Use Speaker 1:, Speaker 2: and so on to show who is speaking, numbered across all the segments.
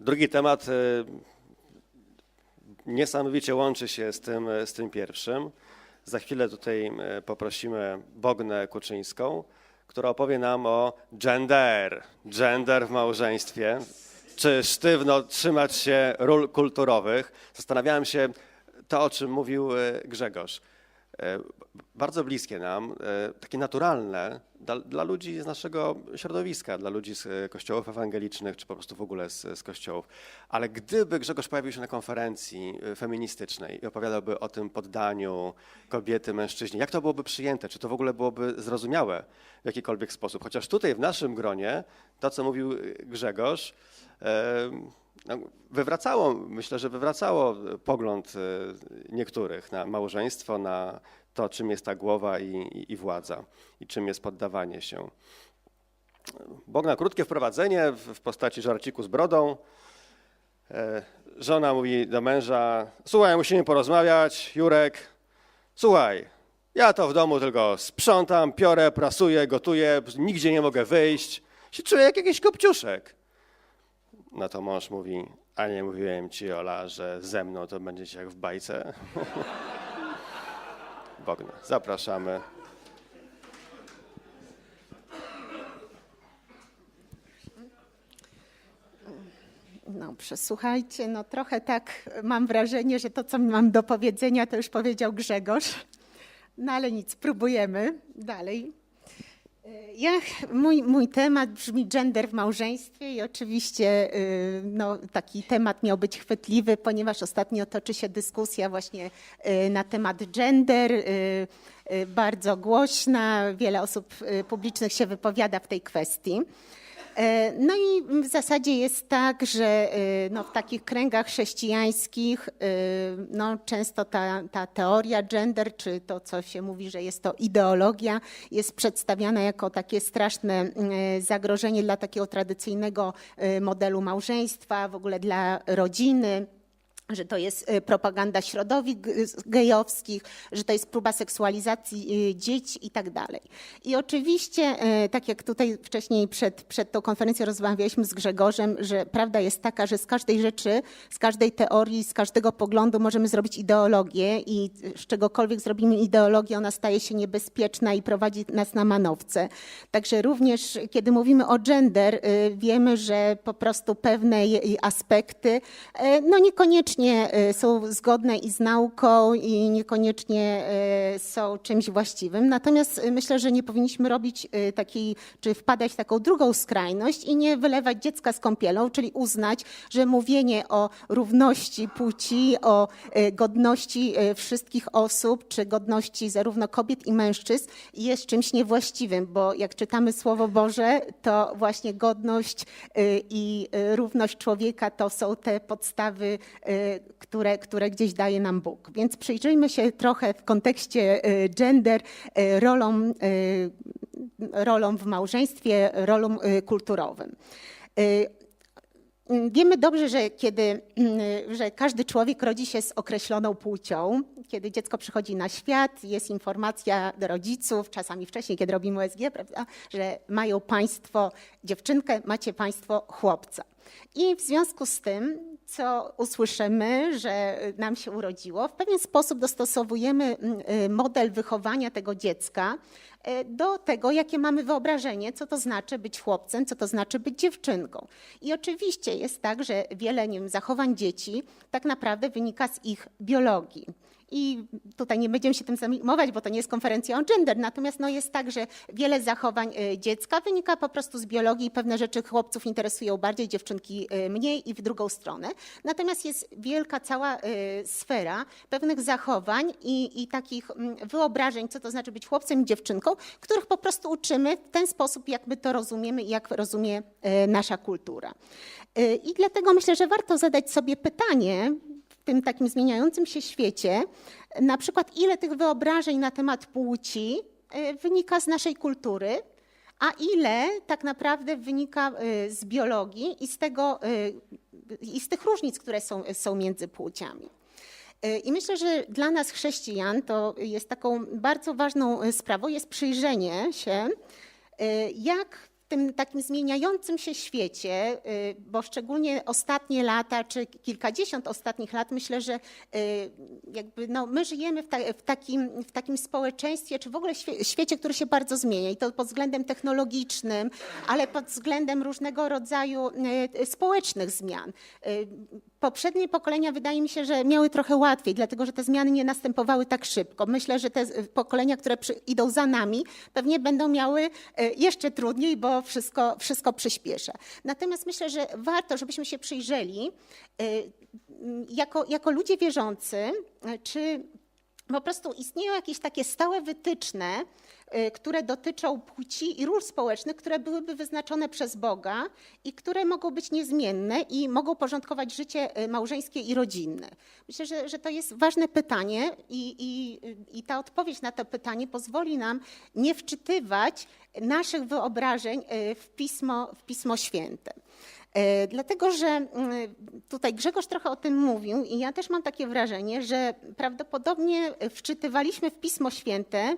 Speaker 1: Drugi temat e, niesamowicie łączy się z tym, z tym pierwszym. Za chwilę tutaj e, poprosimy Bognę Kuczyńską, która opowie nam o gender, gender w małżeństwie. Czy sztywno trzymać się ról kulturowych? Zastanawiałem się to, o czym mówił e, Grzegorz. E, Bardzo bliskie nam, e, takie naturalne dla, dla ludzi z naszego środowiska, dla ludzi z e, kościołów ewangelicznych, czy po prostu w ogóle z, z kościołów. Ale gdyby Grzegorz pojawił się na konferencji feministycznej i opowiadałby o tym poddaniu kobiety, mężczyźnie, jak to byłoby przyjęte? Czy to w ogóle byłoby zrozumiałe w jakikolwiek sposób? Chociaż tutaj w naszym gronie, to co mówił Grzegorz, no, wywracało, myślę, że wywracało pogląd niektórych na małżeństwo, na to, czym jest ta głowa i, i, i władza i czym jest poddawanie się. Bogna krótkie wprowadzenie w, postaci żarciku z brodą. E, Żona mówi do męża: Słuchaj, musimy porozmawiać, Jurek. Słuchaj, ja to w domu tylko sprzątam, piorę, prasuję, gotuję, nigdzie nie mogę wyjść. Się czuję jak jakiś kopciuszek. No to mąż mówi, a nie mówiłem ci, Ola, że ze mną to będziecie jak w bajce. Bogna, zapraszamy.
Speaker 2: No, przesłuchajcie, no trochę tak mam wrażenie, że to, co mam do powiedzenia, to już powiedział Grzegorz. No ale nic, próbujemy dalej. Ja, mój, mój temat brzmi gender w małżeństwie i oczywiście y, no, taki temat miał być chwytliwy, ponieważ ostatnio toczy się dyskusja właśnie y, na temat gender, y, bardzo głośna, wiele osób publicznych się wypowiada w tej kwestii. E, No i w zasadzie jest tak, że e, no, w takich kręgach chrześcijańskich e, no, często ta, ta teoria gender, czy to, co się mówi, że jest to ideologia, jest przedstawiana jako takie straszne zagrożenie dla takiego tradycyjnego modelu małżeństwa, w ogóle dla rodziny że to jest e, propaganda środowisk gejowskich, że to jest próba seksualizacji e, dzieci i tak dalej. I oczywiście, tak jak tutaj wcześniej przed, przed tą konferencją rozmawialiśmy z Grzegorzem, że prawda jest taka, że z każdej rzeczy, z każdej teorii, z każdego poglądu możemy zrobić ideologię i z czegokolwiek zrobimy ideologię, ona staje się niebezpieczna i prowadzi nas na manowce. Także również, kiedy mówimy o gender, y, wiemy, że po prostu pewne aspekty, y, no niekoniecznie y, są zgodne i z nauką i niekoniecznie y, są czymś właściwym. Natomiast y, myślę, że nie powinniśmy robić takiej, czy wpadać w taką drugą skrajność i nie wylewać dziecka z kąpielą, czyli uznać, że mówienie o równości płci, o godności wszystkich osób, czy godności zarówno kobiet i mężczyzn jest czymś niewłaściwym, bo jak czytamy Słowo Boże, to właśnie godność i równość człowieka to są te podstawy, które, które gdzieś daje nam Bóg. Więc przyjrzyjmy się trochę w kontekście y, gender y, rolom, y, rolom w małżeństwie, rolom kulturowym. Y, Wiemy dobrze, że kiedy, że każdy człowiek rodzi się z określoną płcią. Kiedy dziecko przychodzi na świat, jest informacja do rodziców, czasami wcześniej, kiedy robimy USG, prawda, że mają państwo dziewczynkę, macie państwo chłopca. I w związku z tym, co usłyszymy, że nam się urodziło, w pewien sposób dostosowujemy mm, y, model wychowania tego dziecka e, do tego, jakie mamy wyobrażenie, co to znaczy być chłopcem, co to znaczy być dziewczynką. I oczywiście jest tak, że wiele nie wiem, zachowań dzieci tak naprawdę wynika z ich biologii. I tutaj nie będziemy się tym zajmować, bo to nie jest konferencja o gender, natomiast no jest tak, że wiele zachowań e, dziecka wynika po prostu z biologii pewne rzeczy chłopców interesują bardziej, dziewczynki e, mniej i w drugą stronę. Natomiast jest wielka cała e, sfera pewnych zachowań i, i takich mm, wyobrażeń, co to znaczy być chłopcem i dziewczynką, których po prostu uczymy w ten sposób, jak my to rozumiemy i jak rozumie nasza kultura. I dlatego myślę, że warto zadać sobie pytanie, w tym takim zmieniającym się świecie, na przykład ile tych wyobrażeń na temat płci y, wynika z naszej kultury, a ile tak naprawdę wynika y, z biologii i z, tego, y, i z tych różnic, które są, są między płciami. I myślę, że dla nas chrześcijan to jest taką bardzo ważną sprawą jest przyjrzenie się, jak tym takim zmieniającym się świecie, y, bo szczególnie ostatnie lata, czy kilkadziesiąt ostatnich lat, myślę, że y, jakby no, my żyjemy w, ta, w, takim, w takim społeczeństwie, czy w ogóle świe, świecie, który się bardzo zmienia i to pod względem technologicznym, ale pod względem różnego rodzaju y, społecznych zmian. Y, Poprzednie pokolenia wydaje mi się, że miały trochę łatwiej, dlatego że te zmiany nie następowały tak szybko. Myślę, że te z- pokolenia, które przy, idą za nami, pewnie będą miały e, jeszcze trudniej, bo wszystko, wszystko przyspiesza. Natomiast myślę, że warto, żebyśmy się przyjrzeli m, jako, jako ludzie wierzący, czy po prostu istnieją jakieś takie stałe wytyczne, y, które dotyczą płci i ról społecznych, które byłyby wyznaczone przez Boga i które mogą być niezmienne i mogą porządkować życie y, małżeńskie i rodzinne. Myślę, że, że to jest ważne pytanie i, i, i ta odpowiedź na to pytanie pozwoli nam nie wczytywać naszych wyobrażeń y, w Pismo, w Pismo Święte. Dlatego, że tutaj Grzegorz trochę o tym mówił i ja też mam takie wrażenie, że prawdopodobnie wczytywaliśmy w Pismo Święte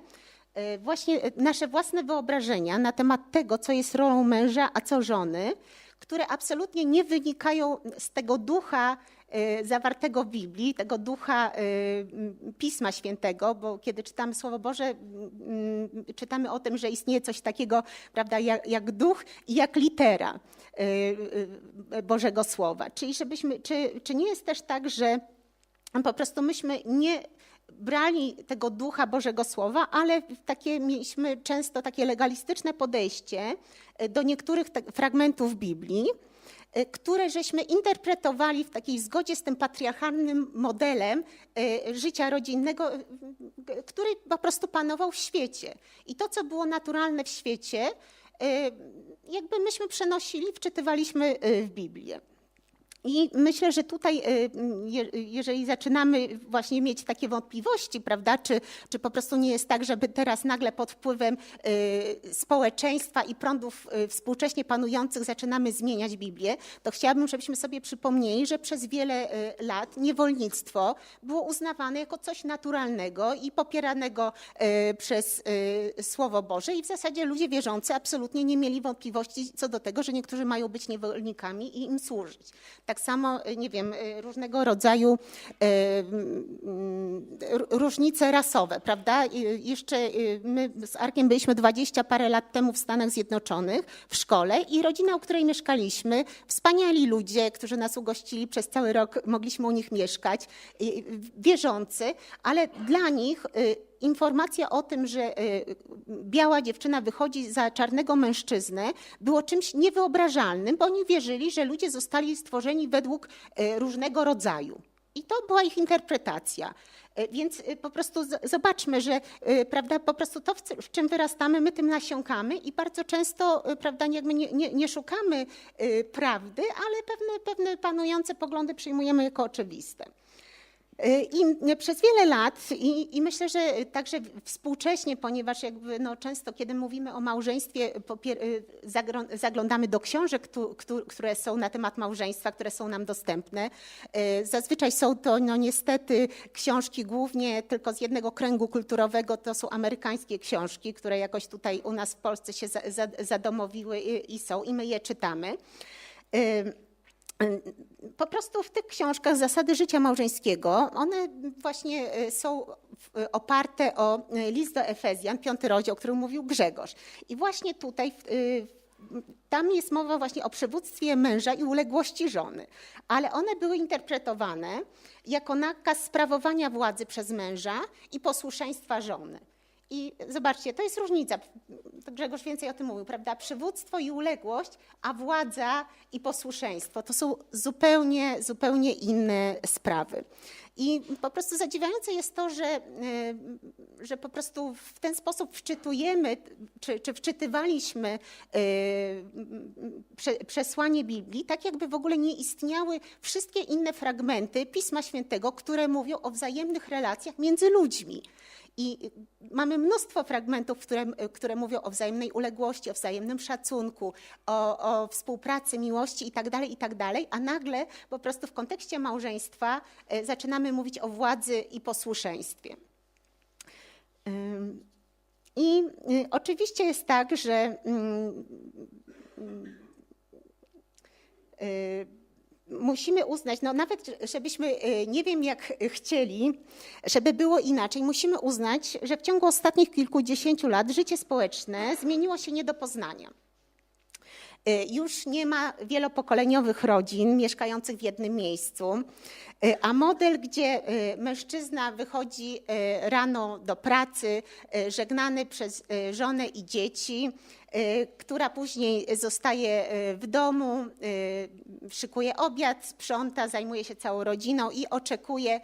Speaker 2: właśnie nasze własne wyobrażenia na temat tego, co jest rolą męża, a co żony, które absolutnie nie wynikają z tego ducha e, zawartego w Biblii, tego ducha e, Pisma Świętego, bo kiedy czytamy Słowo Boże, czytamy o tym, że istnieje coś takiego, prawda, jak, jak duch i jak litera e, e, Bożego Słowa. Czyli żebyśmy, czy, czy nie jest też tak, że po prostu myśmy nie brali tego ducha Bożego Słowa, ale takie mieliśmy często takie legalistyczne podejście e, do niektórych te- fragmentów Biblii, e, które żeśmy interpretowali w takiej zgodzie z tym patriarchalnym modelem e, życia rodzinnego, który po prostu panował w świecie. I to, co było naturalne w świecie, jakby myśmy przenosili, wczytywaliśmy w Biblię. I myślę, że tutaj, y, je- jeżeli zaczynamy właśnie mieć takie wątpliwości, prawda, czy, czy po prostu nie jest tak, żeby teraz nagle pod wpływem y, społeczeństwa i prądów y, współcześnie panujących zaczynamy zmieniać Biblię, to chciałabym, żebyśmy sobie przypomnieli, że przez wiele lat niewolnictwo było uznawane jako coś naturalnego i popieranego przez Słowo Boże i w zasadzie ludzie wierzący absolutnie nie mieli wątpliwości co do tego, że niektórzy mają być niewolnikami i im służyć. Tak samo, y, nie wiem, y, różnego rodzaju r- różnice rasowe, prawda? Jeszcze my z Arkiem byliśmy 20 parę lat temu w Stanach Zjednoczonych w szkole i rodzina, u której mieszkaliśmy, wspaniali ludzie, którzy nas ugościli przez cały rok, mogliśmy u nich mieszkać, wierzący, ale dla nich y, informacja o tym, że y, biała dziewczyna wychodzi za czarnego mężczyznę, było czymś niewyobrażalnym, bo oni wierzyli, że ludzie zostali stworzeni według y, różnego rodzaju. I to była ich interpretacja. Y, Więc po prostu zobaczmy, że prawda, po prostu to, w czym wyrastamy, my tym nasiąkamy i bardzo często prawda, nie, nie, nie szukamy prawdy, ale pewne, pewne panujące poglądy przyjmujemy jako oczywiste. Y, I przez wiele lat, i, i myślę, że także współcześnie, ponieważ jakby no często, kiedy mówimy o małżeństwie, y, zaglądamy do książek, które są na temat małżeństwa, które są nam dostępne. Y, Zazwyczaj są to no niestety książki głównie tylko z jednego kręgu kulturowego, to są amerykańskie książki, które jakoś tutaj u nas w Polsce się za, za, zadomowiły i są, i my je czytamy. Po prostu w tych książkach zasady życia małżeńskiego, one właśnie e, są e, oparte o e, list do Efezjan, piąty rozdział, o którym mówił Grzegorz. I właśnie tutaj tam jest mowa właśnie o przywództwie męża i uległości żony, ale one były interpretowane jako nakaz sprawowania władzy przez męża i posłuszeństwa żony. I zobaczcie, to jest różnica. Grzegorz więcej o tym mówił, prawda? Przywództwo i uległość, a władza i posłuszeństwo to są zupełnie, zupełnie inne sprawy. I po prostu zadziwiające jest to, że, e, że po prostu w ten sposób wczytujemy, czy, czy wczytywaliśmy prze- przesłanie Biblii, tak jakby w ogóle nie istniały wszystkie inne fragmenty Pisma Świętego, które mówią o wzajemnych relacjach między ludźmi. I mamy mnóstwo fragmentów, które, które mówią o wzajemnej uległości, o wzajemnym szacunku, o, o współpracy, miłości itd., itd., a nagle po prostu w kontekście małżeństwa e, zaczynamy mówić o władzy i posłuszeństwie. I y, oczywiście jest tak, że mm, y, musimy uznać, no nawet żebyśmy y, nie wiem jak chcieli, żeby było inaczej, musimy uznać, że w ciągu ostatnich kilkudziesięciu lat życie społeczne zmieniło się nie do poznania. Y, Już nie ma wielopokoleniowych rodzin mieszkających w jednym miejscu, y, a model, gdzie y, mężczyzna wychodzi rano do pracy, żegnany przez żonę i dzieci, która później zostaje w domu, szykuje obiad, sprząta, zajmuje się całą rodziną i oczekuje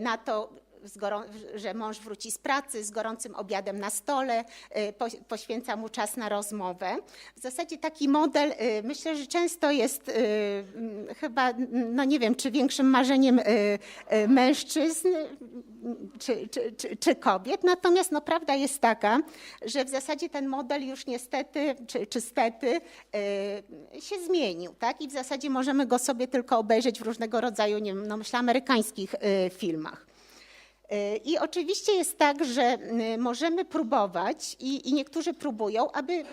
Speaker 2: na to, że mąż wróci z pracy z gorącym obiadem na stole, y, po, poświęca mu czas na rozmowę. W zasadzie taki model y, myślę, że często jest y, mm, chyba, no nie wiem, czy większym marzeniem mężczyzn czy, czy, czy, czy kobiet. Natomiast no, prawda jest taka, że w zasadzie ten model już niestety, czy, czy stety się zmienił. Tak? I w zasadzie możemy go sobie tylko obejrzeć w różnego rodzaju, nie wiem, no myślę, amerykańskich filmach. Y, I oczywiście jest tak, że możemy próbować i, i niektórzy próbują, aby y,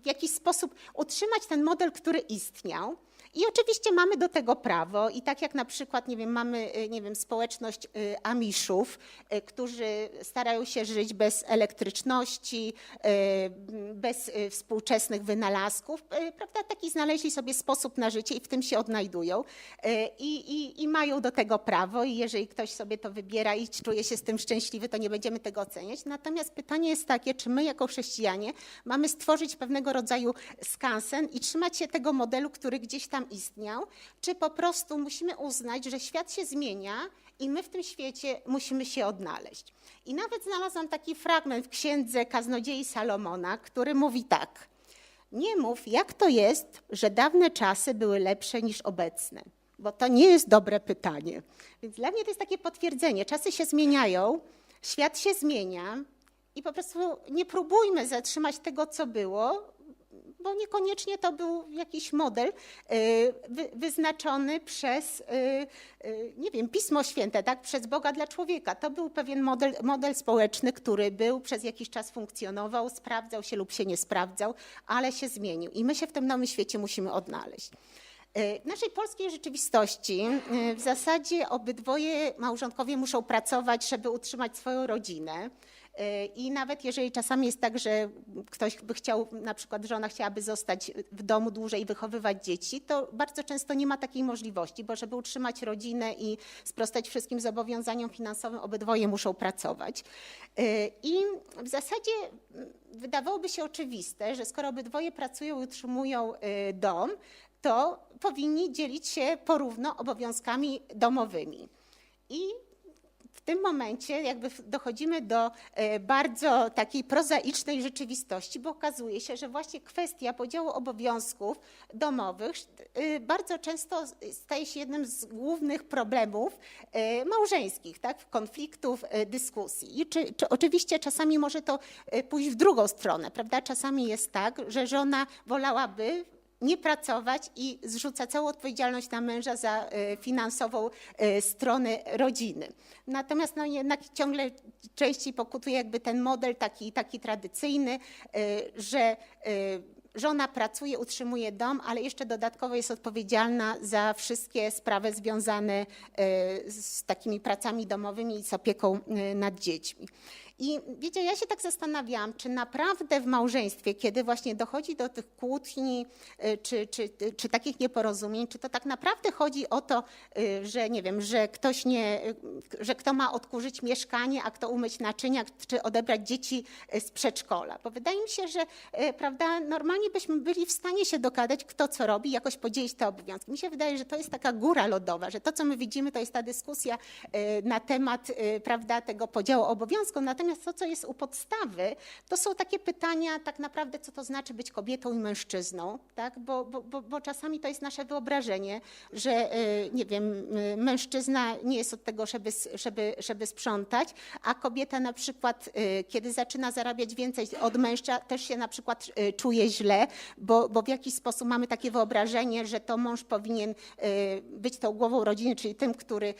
Speaker 2: w jakiś sposób utrzymać ten model, który istniał. I oczywiście mamy do tego prawo. I tak jak na przykład, nie wiem, mamy, y, nie wiem, społeczność y, Amiszów, y, którzy starają się żyć bez elektryczności, bez współczesnych wynalazków, prawda, taki znaleźli sobie sposób na życie i w tym się odnajdują. I, i, i mają do tego prawo. I jeżeli ktoś sobie to wybiera i czuje się z tym szczęśliwy, to nie będziemy tego oceniać. Natomiast pytanie jest takie, czy my jako chrześcijanie mamy stworzyć pewnego rodzaju skansen i trzymać się tego modelu, który gdzieś tam istniał, czy po prostu musimy uznać, że świat się zmienia i my w tym świecie musimy się odnaleźć. I nawet znalazłam taki fragment w księdze Kaznodziei Salomona, który mówi tak. Nie mów, jak to jest, że dawne czasy były lepsze niż obecne, bo to nie jest dobre pytanie. Więc dla mnie to jest takie potwierdzenie. Czasy się zmieniają, świat się zmienia i po prostu nie próbujmy zatrzymać tego, co było, bo niekoniecznie to był jakiś model wy, wyznaczony przez, y, y, nie wiem, Pismo Święte, tak, przez Boga dla człowieka. To był pewien model, model społeczny, który był, przez jakiś czas funkcjonował, sprawdzał się lub się nie sprawdzał, ale się zmienił i my się w tym nowym świecie musimy odnaleźć. Y, W naszej polskiej rzeczywistości y, w zasadzie obydwoje małżonkowie muszą pracować, żeby utrzymać swoją rodzinę. Y, I nawet jeżeli czasami jest tak, że ktoś by chciał, na przykład żona chciałaby zostać w domu dłużej i wychowywać dzieci, to bardzo często nie ma takiej możliwości, bo żeby utrzymać rodzinę i sprostać wszystkim zobowiązaniom finansowym, obydwoje muszą pracować. I w zasadzie wydawałoby się oczywiste, że skoro obydwoje pracują i utrzymują dom, to powinni dzielić się porówno obowiązkami domowymi. I w tym momencie jakby dochodzimy do e, bardzo takiej prozaicznej rzeczywistości, bo okazuje się, że właśnie kwestia podziału obowiązków domowych e, bardzo często staje się jednym z głównych problemów e, małżeńskich, tak, konfliktów, dyskusji. I czy, czy oczywiście czasami może to pójść w drugą stronę, prawda? Czasami jest tak, że żona wolałaby nie pracować i zrzuca całą odpowiedzialność na męża za e, finansową e, stronę rodziny. Natomiast no, jednak ciągle częściej pokutuje jakby ten model taki, taki tradycyjny, e, że żona pracuje, utrzymuje dom, ale jeszcze dodatkowo jest odpowiedzialna za wszystkie sprawy związane z takimi pracami domowymi i z opieką nad dziećmi. I wiecie, ja się tak zastanawiałam, czy naprawdę w małżeństwie, kiedy właśnie dochodzi do tych kłótni y, czy, czy, czy takich nieporozumień, czy to tak naprawdę chodzi o to, y, że nie wiem, że ktoś nie, y, że kto ma odkurzyć mieszkanie, a kto umyć naczynia, czy odebrać dzieci y, z przedszkola. Bo wydaje mi się, że y, prawda, normalnie byśmy byli w stanie się dogadać, kto co robi, jakoś podzielić te obowiązki. Mi się wydaje, że to jest taka góra lodowa, że to, co my widzimy, to jest ta dyskusja y, na temat y, prawda, tego podziału obowiązków. Natomiast to, co jest u podstawy, to są takie pytania tak naprawdę, co to znaczy być kobietą i mężczyzną, tak? bo, bo, bo, bo czasami to jest nasze wyobrażenie, że y, nie wiem, y, mężczyzna nie jest od tego, żeby, żeby, żeby sprzątać, a kobieta na przykład, y, kiedy zaczyna zarabiać więcej od mężczyzny, też się na przykład czuje źle, bo, bo w jakiś sposób mamy takie wyobrażenie, że to mąż powinien być tą głową rodziny, czyli tym, który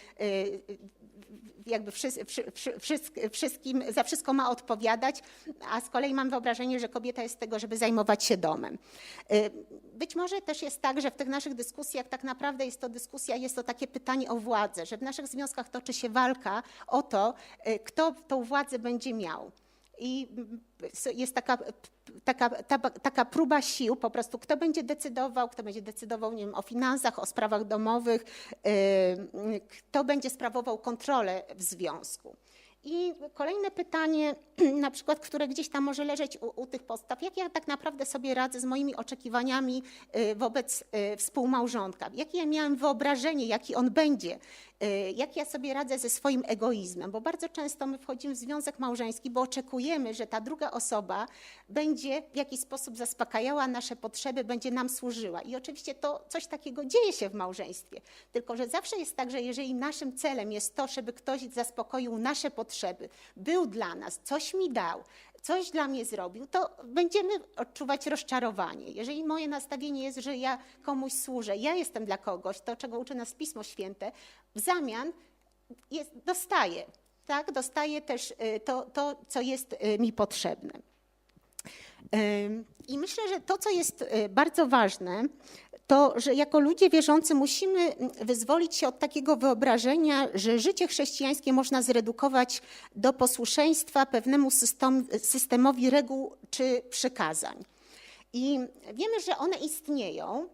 Speaker 2: jakby wszy, wszy, wszy, wszystk- wszystkim, za wszystko ma odpowiadać, a z kolei mam wyobrażenie, że kobieta jest tego, żeby zajmować się domem. Y, Być może też jest tak, że w tych naszych dyskusjach tak naprawdę jest to dyskusja, jest to takie pytanie o władzę, że w naszych związkach toczy się walka o to, y, kto tą władzę będzie miał. I jest taka, taka, ta, taka próba sił, po prostu kto będzie decydował, kto będzie decydował nie wiem, o finansach, o sprawach domowych, yy, kto będzie sprawował kontrolę w związku. I kolejne pytanie, na przykład, które gdzieś tam może leżeć u, u tych podstaw, jak ja tak naprawdę sobie radzę z moimi oczekiwaniami y, wobec y, współmałżonka? Jakie ja miałem wyobrażenie, jaki on będzie? Y, Jak ja sobie radzę ze swoim egoizmem? Bo bardzo często my wchodzimy w związek małżeński, bo oczekujemy, że ta druga osoba będzie w jakiś sposób zaspokajała nasze potrzeby, będzie nam służyła. I oczywiście to coś takiego dzieje się w małżeństwie. Tylko, że zawsze jest tak, że jeżeli naszym celem jest to, żeby ktoś zaspokoił nasze potrzeby, był dla nas, coś mi dał, coś dla mnie zrobił, to będziemy odczuwać rozczarowanie. Jeżeli moje nastawienie jest, że ja komuś służę, ja jestem dla kogoś, to czego uczy nas Pismo Święte, w zamian jest, dostaję, tak? Dostaję też y, to, to, co jest y, mi potrzebne. I myślę, że to, co jest y, bardzo ważne, to, że jako ludzie wierzący musimy mm, wyzwolić się od takiego wyobrażenia, że życie chrześcijańskie można zredukować do posłuszeństwa pewnemu system, systemowi reguł czy przykazań. I wiemy, że one istnieją,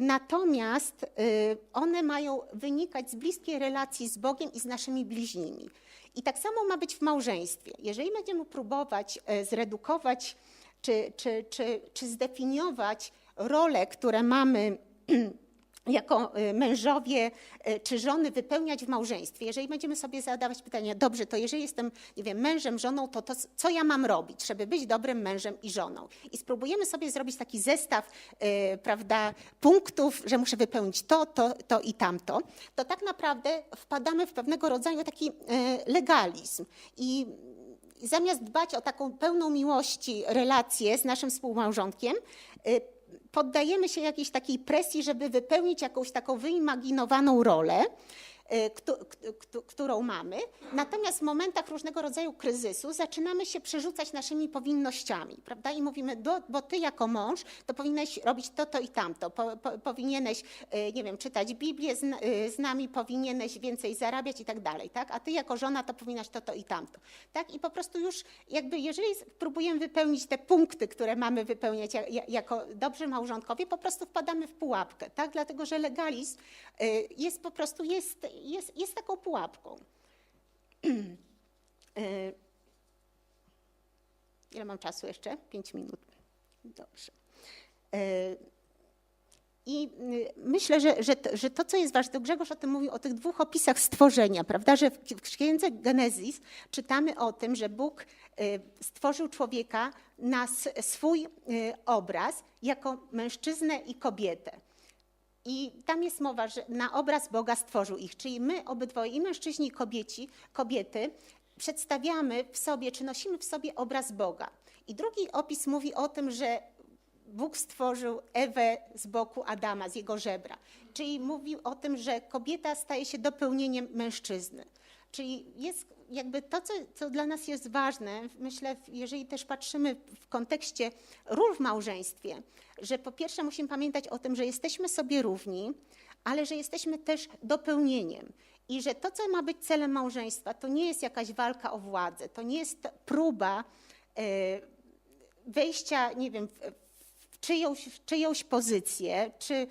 Speaker 2: natomiast y, one mają wynikać z bliskiej relacji z Bogiem i z naszymi bliźnimi. I tak samo ma być w małżeństwie. Jeżeli będziemy próbować e, zredukować czy, czy, czy, czy zdefiniować role, które mamy jako y, mężowie y, czy żony wypełniać w małżeństwie, jeżeli będziemy sobie zadawać pytanie, dobrze, to jeżeli jestem, nie wiem, mężem, żoną, to, to co ja mam robić, żeby być dobrym mężem i żoną? I spróbujemy sobie zrobić taki zestaw, y, prawda, punktów, że muszę wypełnić to, to, to i tamto, to tak naprawdę wpadamy w pewnego rodzaju taki y, legalizm. I zamiast dbać o taką pełną miłości relację z naszym współmałżonkiem, y, poddajemy się jakiejś takiej presji, żeby wypełnić jakąś taką wyimaginowaną rolę, którą mamy. Natomiast w momentach różnego rodzaju kryzysu zaczynamy się przerzucać naszymi powinnościami, prawda? I mówimy, bo ty jako mąż to powinieneś robić to, to i tamto. Po, po, powinieneś, y, nie wiem, czytać Biblię z, y, z nami, powinieneś więcej zarabiać i tak dalej, tak? A ty jako żona to powinnaś to, to i tamto, tak? I po prostu już jakby, jeżeli próbujemy wypełnić te punkty, które mamy wypełniać ja- ja- jako dobrzy małżonkowie, po prostu wpadamy w pułapkę, tak? Dlatego, że legalizm jest po prostu, jest, jest, jest taką pułapką. Y, Ile mam czasu jeszcze? Pięć minut. Dobrze. Y, I y, myślę, że, że, to- że to, co jest ważne, to Grzegorz o tym mówił, o tych dwóch opisach stworzenia, prawda, że w księdze Genezis czytamy o tym, że Bóg y, stworzył człowieka na swój y, obraz jako mężczyznę i kobietę. I tam jest mowa, że na obraz Boga stworzył ich, czyli my obydwoje, i mężczyźni, i kobieci, kobiety, przedstawiamy w sobie, czy nosimy w sobie obraz Boga. I drugi opis mówi o tym, że Bóg stworzył Ewę z boku Adama, z jego żebra. Czyli mówił o tym, że kobieta staje się dopełnieniem mężczyzny. Czyli jest jakby to, co, co dla nas jest ważne, myślę, jeżeli też patrzymy w kontekście ról w małżeństwie, że po pierwsze musimy pamiętać o tym, że jesteśmy sobie równi, ale że jesteśmy też dopełnieniem. I że to, co ma być celem małżeństwa, to nie jest jakaś walka o władzę, to nie jest próba e, wejścia, nie wiem, w, czyjąś, w czyjąś pozycję, czy, y,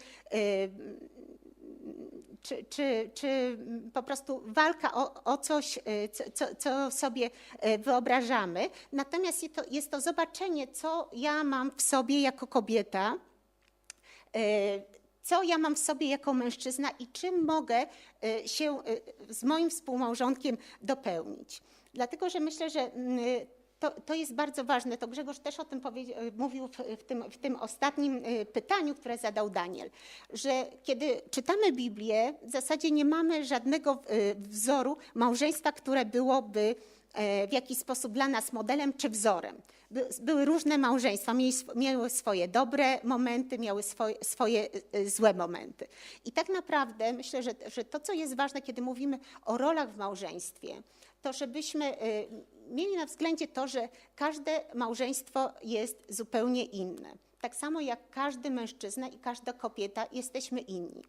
Speaker 2: czy, czy, czy po prostu walka o, o coś, y, co, co, sobie y, wyobrażamy. Natomiast jest to, jest to zobaczenie, co ja mam w sobie jako kobieta, y, co ja mam w sobie jako mężczyzna i czym mogę się z moim współmałżonkiem dopełnić. Dlatego, że myślę, że mm, to, to jest bardzo ważne. To Grzegorz też o tym powie- mówił w, w, tym, w tym ostatnim y, pytaniu, które zadał Daniel, że kiedy czytamy Biblię, w zasadzie nie mamy żadnego y, wzoru małżeństwa, które byłoby e, w jakiś sposób dla nas modelem czy wzorem. By, były różne małżeństwa, miały swoje dobre momenty, miały swoje, swoje e, złe momenty. I tak naprawdę myślę, że, że to, co jest ważne, kiedy mówimy o rolach w małżeństwie, to żebyśmy mieli na względzie to, że każde małżeństwo jest zupełnie inne. Tak samo jak każdy mężczyzna i każda kobieta jesteśmy inni.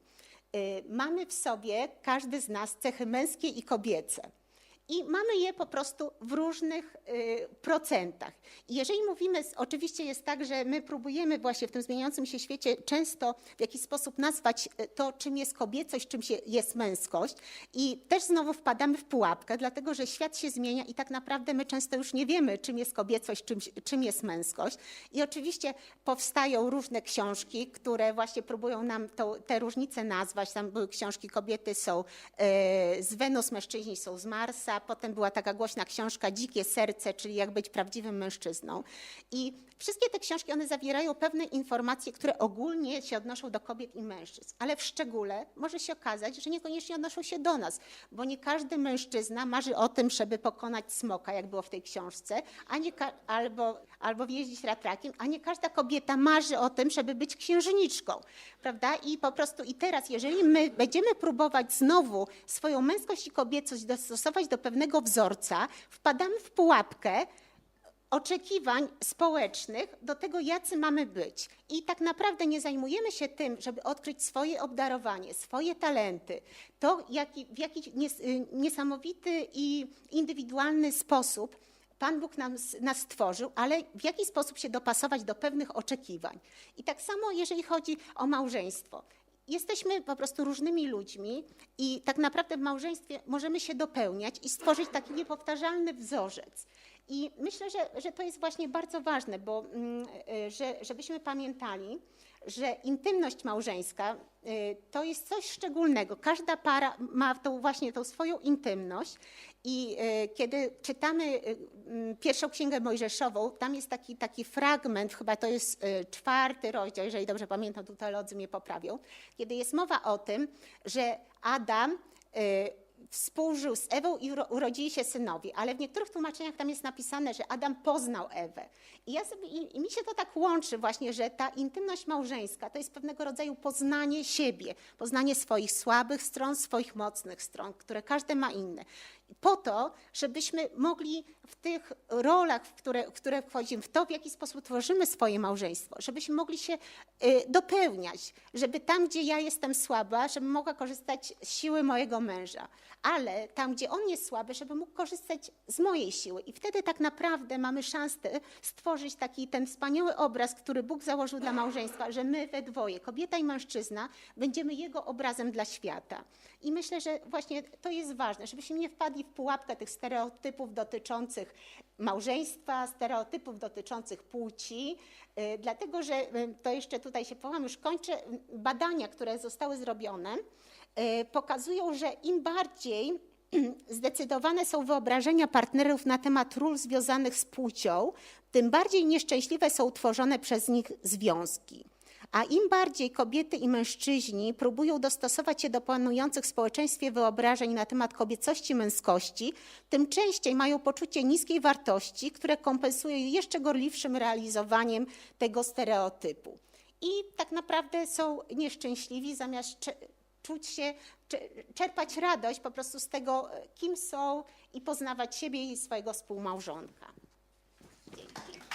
Speaker 2: Y, Mamy w sobie, każdy z nas, cechy męskie i kobiece. I mamy je po prostu w różnych y, procentach. I jeżeli mówimy, oczywiście jest tak, że my próbujemy właśnie w tym zmieniającym się świecie często w jakiś sposób nazwać y, to, czym jest kobiecość, czym jest męskość. I też znowu wpadamy w pułapkę, dlatego że świat się zmienia i tak naprawdę my często już nie wiemy, czym jest kobiecość, czym, czym jest męskość. I oczywiście powstają różne książki, które właśnie próbują nam to, te różnice nazwać. Tam były książki Kobiety są e, z Wenus, mężczyźni są z Marsa. Potem była taka głośna książka Dzikie serce, czyli jak być prawdziwym mężczyzną. I wszystkie te książki, one zawierają pewne informacje, które ogólnie się odnoszą do kobiet i mężczyzn, ale w szczególe może się okazać, że niekoniecznie odnoszą się do nas, bo nie każdy mężczyzna marzy o tym, żeby pokonać smoka, jak było w tej książce, a nie albo, albo jeździć ratrakiem, a nie każda kobieta marzy o tym, żeby być księżniczką, prawda? I po prostu i teraz, jeżeli my będziemy próbować znowu swoją męskość i kobiecość dostosować do pewnego wzorca, wpadamy w pułapkę, oczekiwań społecznych do tego, jacy mamy być. I tak naprawdę nie zajmujemy się tym, żeby odkryć swoje obdarowanie, swoje talenty, to jaki, w jaki y, niesamowity i indywidualny sposób Pan Bóg nam, nas stworzył, ale w jaki sposób się dopasować do pewnych oczekiwań. I tak samo, jeżeli chodzi o małżeństwo. Jesteśmy po prostu różnymi ludźmi i tak naprawdę w małżeństwie możemy się dopełniać i stworzyć taki niepowtarzalny wzorzec. I myślę, że, że to jest właśnie bardzo ważne, bo mm, y, że, żebyśmy pamiętali, że intymność małżeńska y, to jest coś szczególnego. Każda para ma tą właśnie tą swoją intymność i y, kiedy czytamy mm, pierwszą księgę Mojżeszową, tam jest taki, taki fragment, chyba to jest czwarty rozdział, jeżeli dobrze pamiętam, tu teolodzy mnie poprawią, kiedy jest mowa o tym, że Adam współżył z Ewą i uro- urodzili się synowie, ale w niektórych tłumaczeniach tam jest napisane, że Adam poznał Ewę. I, ja sobie, i, i mi się to tak łączy właśnie, że ta intymność małżeńska to jest pewnego rodzaju poznanie siebie, poznanie swoich słabych stron, swoich mocnych stron, które każde ma inne. Po to, żebyśmy mogli w tych rolach, w które, w które wchodzimy, w to, w jaki sposób tworzymy swoje małżeństwo, żebyśmy mogli się y, dopełniać, żeby tam, gdzie ja jestem słaba, żebym mogła korzystać z siły mojego męża, ale tam, gdzie on jest słaby, żeby mógł korzystać z mojej siły. I wtedy tak naprawdę mamy szansę stworzyć taki ten wspaniały obraz, który Bóg założył dla małżeństwa, że my we dwoje, kobieta i mężczyzna, będziemy Jego obrazem dla świata. I myślę, że właśnie to jest ważne, żebyśmy nie wpadli w pułapkę tych stereotypów dotyczących małżeństwa, stereotypów dotyczących płci, y, dlatego że y, to jeszcze tutaj się powiem, już kończę, y, badania, które zostały zrobione, pokazują, że im bardziej zdecydowane są wyobrażenia partnerów na temat ról związanych z płcią, tym bardziej nieszczęśliwe są tworzone przez nich związki. A im bardziej kobiety i mężczyźni próbują dostosować się do panujących w społeczeństwie wyobrażeń na temat kobiecości męskości, tym częściej mają poczucie niskiej wartości, które kompensuje jeszcze gorliwszym realizowaniem tego stereotypu. I tak naprawdę są nieszczęśliwi zamiast czuć się, cze- czerpać radość po prostu z tego, kim są i poznawać siebie i swojego współmałżonka. Dzięki.